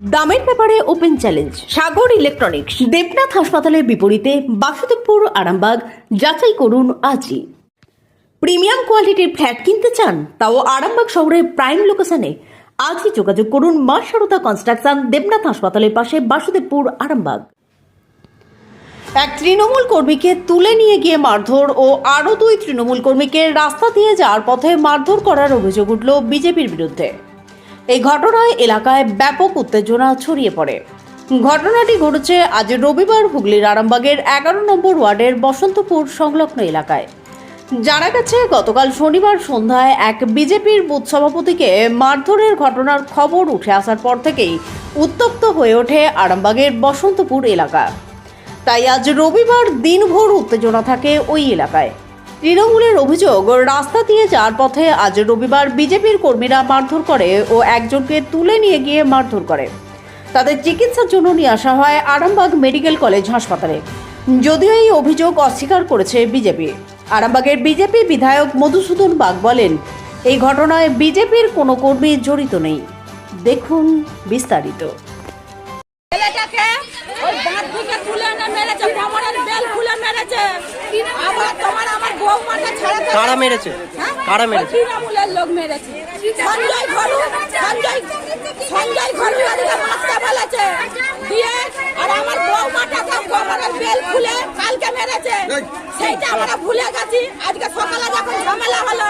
দামের ব্যাপারে open challenge, Sagar electronics, Debnath হাসপাতালের বিপরীতে বাসুদেবপুর, আরামবাগ, যাচাই করুন আজই। প্রিমিয়াম কোয়ালিটির ফ্ল্যাট কিনতে চান, তাও আরামবাগ শহরের প্রাইম লোকেশনে। আজই যোগাযোগ করুন মা সারদা কনস্ট্রাকশন, দেবনাথ হাসপাতালের পাশে বাসুদেবপুর, আরামবাগ। এক তৃণমূল কর্মীকে তুলে নিয়ে গিয়ে মারধর ও আরও দুই তৃণমূল কর্মীকে রাস্তা দিয়ে যাওয়ার পথে মারধর করার অভিযোগ উঠল বিজেপির বিরুদ্ধে। এই ঘটনায় এলাকায় ব্যাপক উত্তেজনা ছড়িয়ে পড়ে। ঘটনাটি ঘটেছে আজ রবিবার হুগলির আরামবাগের এগারো নম্বর ওয়ার্ডের বসন্তপুর সংলগ্ন এলাকায়। জানা গেছে, গতকাল শনিবার সন্ধ্যায় এক বিজেপির বুথ সভাপতিকে মারধরের ঘটনার খবর উঠে আসার পর থেকেই উত্তপ্ত হয়ে ওঠে আরামবাগের বসন্তপুর এলাকা। তাই আজ রবিবার দিনভর উত্তেজনা থাকে ওই এলাকায়। তৃণমূলের অভিযোগ, রাস্তা দিয়ে যাওয়ার পথে আজ রবিবার বিজেপির কর্মীরা মারধর করে ও একজনকে তুলে নিয়ে গিয়ে মারধর করে। তাদের চিকিৎসার জন্য নিয়ে আসা হয় আরামবাগ মেডিকেল কলেজ হাসপাতালে। যদিও এই অভিযোগ অস্বীকার করেছে বিজেপি। আরামবাগের বিজেপি বিধায়ক মধুসূদন বাগ বলেন, এই ঘটনায় বিজেপির কোনো কর্মী জড়িত নেই। দেখুন বিস্তারিত। ছেলেটাকে ওই দাঁত থেকে তুলে মেরেছে কোমরের বেল খুলে মেরেছে। আবার তোমার আমার বৌমাকে ছেড়ে কারা মেরেছে? হ্যাঁ? কারা মেরেছে? তৃণমূলের লোক মেরেছে। সঞ্জয় ঘরু সঞ্জয় সঞ্জয় ঘরু এদিকে মাস্টার বলেছে দিয়ে আর আমার বৌমাটাকে কোমরের বেল খুলে মেরেছে সেইটা আমরা ভুলে গেছি। আজকে সকালে যখন ঝামেলা হলো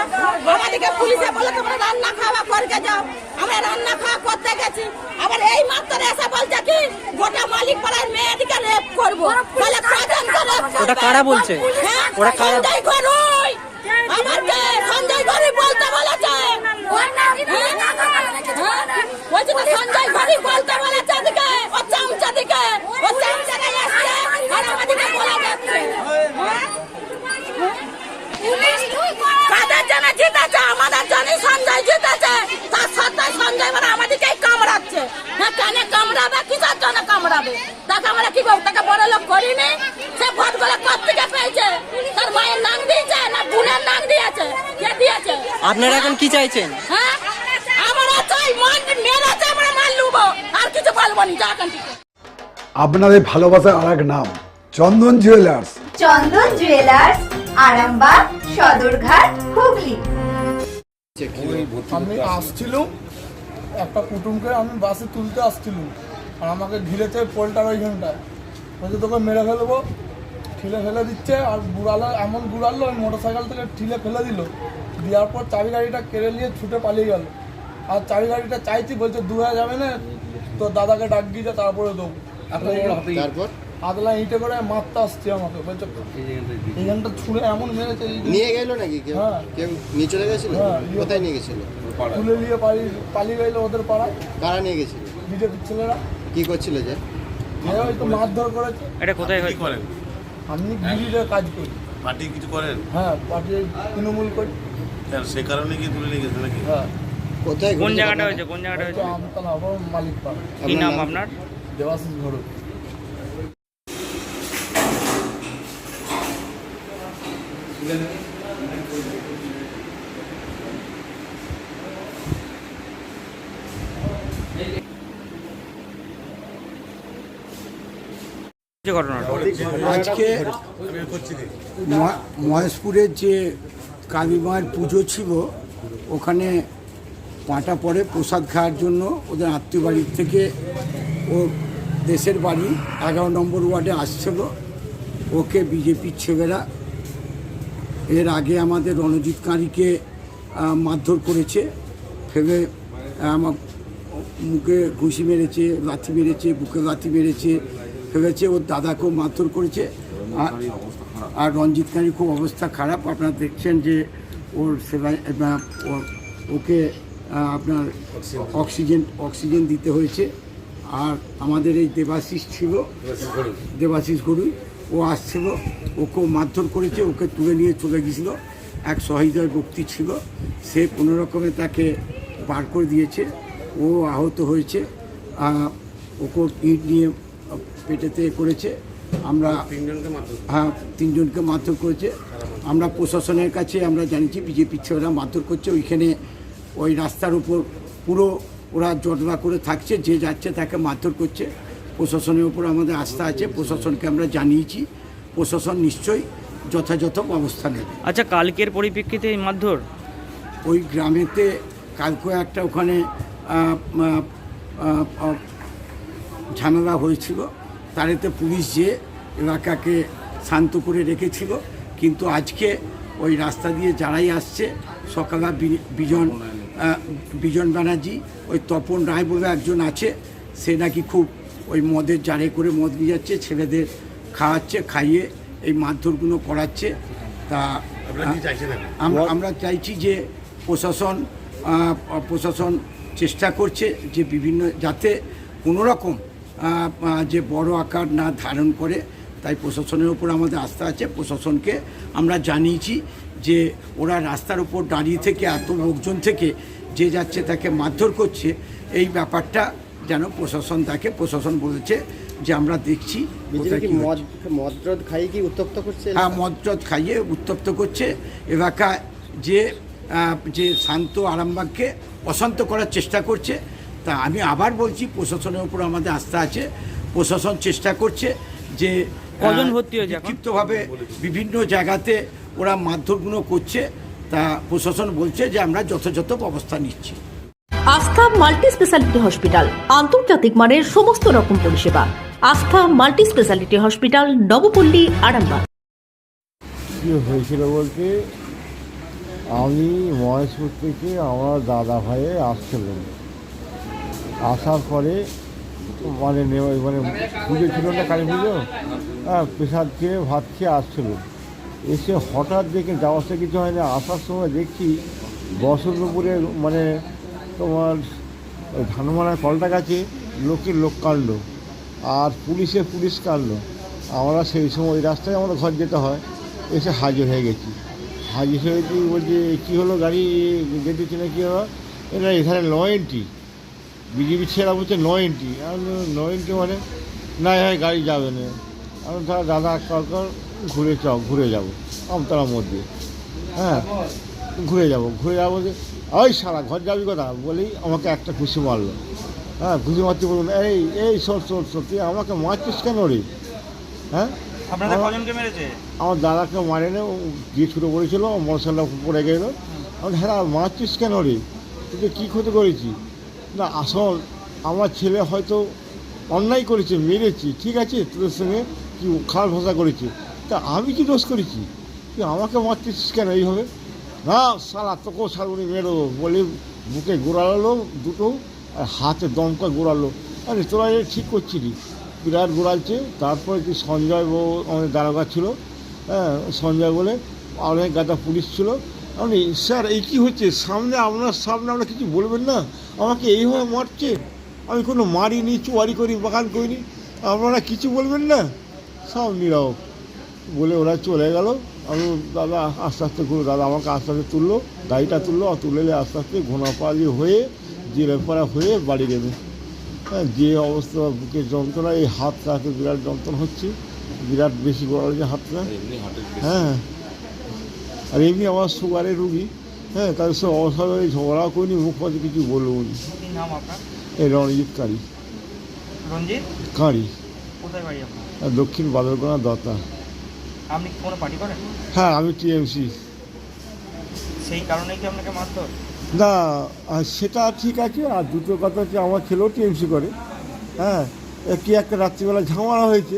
আমাদেরকে পুলিশে বলে তোমরা রান্না খাওয়া করকে যাও। আমরা রান্না খাওয়া করতে গেছি। আবার এই মাত্র এসে বলছে কি গোটা মালিক পাড়ার মেয়েদিকে রেপ করব। তাহলে কজনকে রেপ ওটা কারা বলছে? হ্যাঁ ওরা কারা? সঞ্জয় ঘরুই আমাকে সঞ্জয় ঘরুই বলতে বলেছে। হ্যাঁ? বলছে তো সঞ্জয় ঘরুই বলতে বলেছে এদিকে ও চামচা দিকে ও চামচা এসছে আর আমাদেরকে বলে যাচ্ছে হ্যাঁ? কাদের জন্য জিতেছে আমাদের জন্য সঞ্জয় জিতেছে তার সত্ত্বেও সঞ্জয় মানে আমাদেরকেই কামড়াচ্ছে হ্যাঁ কেন কিসের জন্য কামড়াবে? তাকে আমরা কি করব? তাকে বড় লোক করিনি? সে ভোটগুলো পেয়েছে? তার মায়ের নাম দিয়েছে না বোনের নাম দিয়েছে? কে দিয়েছে? আপনারা এখন কি চাইছেন? হ্যাঁ? আমরা চাই মান মেরেছে আমরা মাল লুবো। আর কিছু বলব না যা আপনাদের ভালোবাসার আর এক নাম চন্দন জুয়েলার্স চন্দন জুয়েলার্স আরামবাগ সদরঘাট হুগলি। আমি আসছিলাম একটা কুটুমকে আমি বাসে তুলতে আসছিলাম। আর আমাকে ঘিরেছে পোলটার ওইখানটায় বলছে তোকে মেরে ফেলব। ঠিলে ফেলে দিচ্ছে আর বুড়ালো এমন বুড়ালো ওই মোটর সাইকেল থেকে ঠিলে ফেলে দিল। দেওয়ার পর চাবি গাড়িটা কেড়ে নিয়ে ছুটে পালিয়ে গেল। আর চাবি গাড়িটা চাইছি বলছে দু যাবে না তো দাদাকে ডাক দিয়েছে তারপরে দেবো। আদলা ইটে করে মারতে আসছে আমাকে। বলছে এইখানটা ছুঁড়ে এমন মেরেছে নিয়ে গেল নাকি কেউ? হ্যাঁ। কেউ নিয়ে চলে গেছিল? হ্যাঁ। কোথায় নিয়ে গেছিল? তুলে নিয়ে পালিয়ে পালিয়ে গেল ওদের পাড়ায়। কারা নিয়ে গেছিল? বিজেপির ছেলেরা। কি করছিল যে? হয়তো মারধর করেছে। এটা কোথায় হয়েছে? করেন? আমি গিরিজের কাজ করি। পার্টি কিছু করেন? হ্যাঁ পার্টি তৃণমূল করি। কেন সে কারণে কি তুলে নিয়ে গেছে নাকি? হ্যাঁ। কোথায় কোন জায়গাটা হয়েছে? কোন জায়গাটা হয়েছে? আমতলা আবার মালিক পাড়া। কি নাম? আপনার? দেবাশিস ঘড়ক যে ঘটনাটা? আজকে মহেশপুরের যে কালী মায়ের পুজো ছিল, ওখানে পাঁটা পরে প্রসাদ খাওয়ার জন্য ওদের আত্মীয় বাড়ির থেকে ও দেশের বাড়ি এগারো নম্বর ওয়ার্ডে আসছিল। ওকে বিজেপির ছেলেরা এর আগে আমাদের রণজিৎ কাঁড়িকে মারধর করেছে। ফেলে আমার মুখে ঘুষি মেরেছে, লাথি মেরেছে, বুকে লাথি মেরেছে ফেলেছে ওর দাদাকেও মারধর করেছে। আর আর রঞ্জিত খানির খুব অবস্থা খারাপ। আপনারা দেখছেন যে ওর ও- ওকে আপনার অক্সিজেন অক্সিজেন দিতে হয়েছে। আর আমাদের এই দেবাশিস ছিল, দেবাশিস গরুই, ও আসছিল ওকেও মারধর করেছে, ওকে তুলে নিয়ে চলে গেছিল এক সহৃদয় ব্যক্তি ছিল, সে কোনো রকমে তাকে বার করে দিয়েছে। ও আহত হয়েছে। ওকে ইট নিয়ে পেটেতে করেছে। আমরা হ্যাঁ তিনজনকে মারধর করেছে। আমরা প্রশাসনের কাছে আমরা জানিয়েছি বিজেপির ছেলেরা মারধর করছে। ওইখানে ওই রাস্তার উপর পুরো ওরা জটলা করে থাকছে যে যাচ্ছে তাকে মারধর করছে। প্রশাসনের উপর আমাদের আস্থা আছে প্রশাসনকে আমরা জানিয়েছি। প্রশাসন নিশ্চয়ই যথাযথ ব্যবস্থা নেবে। আচ্ছা কালকের পরিপ্রেক্ষিতে এই মারধর? ওই গ্রামেতে কালকে একটা ওখানে ঝামেলা হয়েছিল। তারেতে পুলিশ যে এলাকাকে শান্ত করে রেখেছিল কিন্তু আজকে ওই রাস্তা দিয়ে যারাই আসছে সকালে বিজন বিজন ব্যানার্জি ওই তপন রায় বলে একজন আছে সে নাকি খুব ওই মদের জারে করে মদ নিয়ে যাচ্ছে ছেলেদের খাওয়াচ্ছে খাইয়ে এই মারধরগুলো করাচ্ছে তা? আমরা চাইছি যে প্রশাসন প্রশাসন চেষ্টা করছে যে বিভিন্ন যাতে কোনো রকম আহ, আহ, যে বড় আকার না ধারণ করে তাই প্রশাসনের উপর আমাদের আস্থা আছে। প্রশাসনকে আমরা জানিয়েছি যে ওরা রাস্তার উপর দাঁড়িয়ে থেকে এত লোকজন থেকে যে যাচ্ছে তাকে মারধর করছে এই ব্যাপারটা যেন প্রশাসন তাকে প্রশাসন বলেছে যে আমরা দেখছি। মদ্রদ খাই কি উত্তপ্ত করছে হ্যাঁ মদরদ খাইয়ে উত্তপ্ত করছে এলাকায়। যে যে শান্ত আরামবাগকে অশান্ত করার চেষ্টা করছে তা আমি আবার বলছি প্রশাসনের উপর আমাদের আস্থা আছে। প্রশাসন চেষ্টা করছে যে কজন ভর্তি হয়েছে? বিক্ষিপ্তভাবে বিভিন্ন জায়গাতে ওরা মারধরগুলো করছে। তা প্রশাসন বলছে যে আমরা যথাযথ ব্যবস্থা নিচ্ছি। আস্থা মাল্টি স্পেশালিটি হসপিটাল আন্তর্জাতিক মানের সমস্ত রকম পরিষেবা। Astha multi speciality hospital Nabapalli Arambagh. কী হয়েছিল বলতে আমি মহেশপুর থেকে আমার দাদা ভাইয়ে আসছিলাম আসার পরে মানে মানে পুজো ছিল না কালী পুজো? হ্যাঁ প্রেশার খেয়ে ভাত খেয়ে আসছিল। এসে হঠাৎ দেখে যাওয়ার সে কিছু হয় না। আসার সময় দেখছি বসন্তপুরে মানে তোমার ওই ধানমারার কলটা কাছে লোকের লোক কাণ্ড। আর পুলিশে পুলিশ কাণ্ড। আমরা সেই সময় ওই রাস্তায় আমাদের ঘর যেতে হয়। এসে হাজির হয়ে গেছি। হাজির হয়েছি বলছি, কী হলো গাড়ি? যেতেছি না কী হলো? এটা এখানে এন্ট্রি বিজেপি ছেলেরা বলছে নো এন্ট্রি নো এন্ট্রি মানে না হয় গাড়ি যাবে না। আমি তাহলে দাদা সরকার ঘুরে চাও ঘুরে যাব। আমতলার মধ্যে। হ্যাঁ ঘুরে যাব ঘুরে যাব যে ওই সারা ঘর যাবি কথা বলেই আমাকে একটা খুশি মারলো। হ্যাঁ খুশি মারতে বলুন এই এই সর সর সর তুই আমাকে মারছিস কেন রে? হ্যাঁ? আমার- দাদাকে মারেনি ও দিয়ে ছুটে পড়েছিল মশলা পড়ে গেল। আমি হ্যাঁ মারছিস কেন রে? তুই কী ক্ষতি করেছি না, আসল, আমার ছেলে হয়তো অন্যায় করেছে, মেরেছি, ঠিক আছে? তোদের সঙ্গে কি খারাপ ভাষা করেছে? তা আমি কি দোষ করেছি? তুই আমাকে মারছিস কেন এইভাবে? না সালা তোকেও সারবনি মেরো বলে বুকে গোড়ালো দুটো আর হাতে দমকা গোড়ালো। আরে, তোরা এটা ঠিক করছিলি। বিরাট গোড়ালছে, তারপরে কি সঞ্জয় বউ আমাদের দারোগা ছিল? হ্যাঁ সঞ্জয় বলে, অনেক গাদা পুলিশ ছিল। আমি স্যার এই কী হচ্ছে? সামনে আপনার সামনে আপনার কিছু বলবেন না? আমাকে এইভাবে মারছে? আমি কোনো মারিনি চুয়ারি করি বাগান করিনি। আপনারা কিছু বলবেন না? সব নীরব। বলে ওরা চলে গেল। আমি দাদা আস্তে আস্তে করে দাদা আমাকে আস্তে আস্তে তুললো গাড়িটা তুললো আর তুলে আস্তে আস্তে ঘোনাপালি হয়ে জিরেপাড়া হয়ে বাড়ি গেবে হ্যাঁ যে অবস্থা বুকের যন্ত্রণা এই হাতটাতে বিরাট যন্ত্রণা হচ্ছে। বিরাট বেশি বড় যে হাতটা। হ্যাঁ। আর এমনি আমার সুগারের রুগী হ্যাঁ তাদের সঙ্গে অস্বাভাবিক ঝগড়াও করিনি মুখ পাশে কিছু বলব নি। নাম আপনার? এই রণজিৎ কারি। রঞ্জিত কারি। কোথায় বাড়ি আপনার? আর দক্ষিণ বাদরগোনা দত্তা আপনি কি কোনো পার্টি করেন? হ্যাঁ আমি টিএমসি। সেই কারণেই কি আপনাকে মারধর না আর সেটা ঠিক আছে আর দুটো কথা হচ্ছে আমার ছেলেও টিএমসি করে। হ্যাঁ কি একটা রাত্রিবেলা ঝামেলা হয়েছে?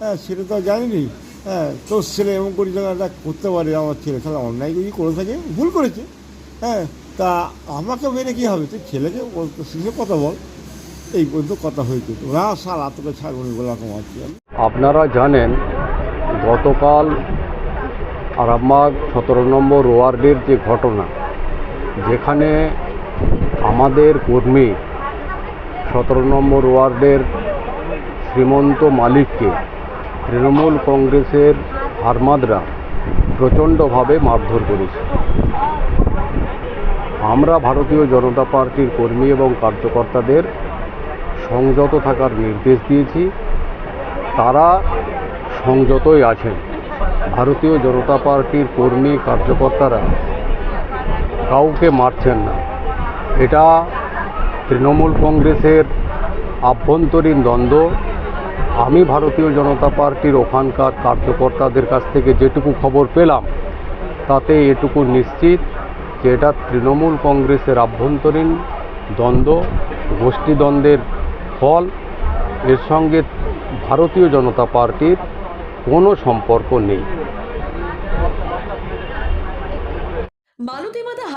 হ্যাঁ সেটা তো জানিনি হ্যাঁ তোর ছেলে এমন করে জায়গাটা করতে পারে, আমার ছেলে তাহলে অন্যায় যদি করে থাকে, ভুল করেছে। হ্যাঁ তা আমাকে মেরে কী হবে? তুই ছেলেকে ওর সঙ্গে কথা বল। এই পর্যন্ত কথা হয়েছে। না সাল তোকে বলে রকম আছে আপনারা জানেন, গতকাল আরামবাগ সতেরো নম্বর ওয়ার্ডের যে ঘটনা, যেখানে আমাদের কর্মী সতেরো নম্বর ওয়ার্ডের শ্রীমন্ত মালিককে তৃণমূল কংগ্রেসের হারমাদরা প্রচণ্ডভাবে মারধর করেছে। আমরা ভারতীয় জনতা পার্টির কর্মী এবং কার্যকর্তাদের সংযত থাকার নির্দেশ দিয়েছি। তারা সংযতই আছেন। ভারতীয় জনতা পার্টির কর্মী, কার্যকর্তারা কাউকে মারছেন না। এটা তৃণমূল কংগ্রেসের আভ্যন্তরীণ দ্বন্দ্ব আমি ভারতীয় জনতা পার্টির ওখানকার কার্যকর্তাদের কাছ থেকে যেটুকু খবর পেলাম, তাতে এটুকু নিশ্চিত যে এটা তৃণমূল কংগ্রেসের আভ্যন্তরীণ দ্বন্দ্ব, গোষ্ঠীদ্বন্দ্বের ফল। এর সঙ্গে ভারতীয় জনতা পার্টির কোনো সম্পর্ক নেই।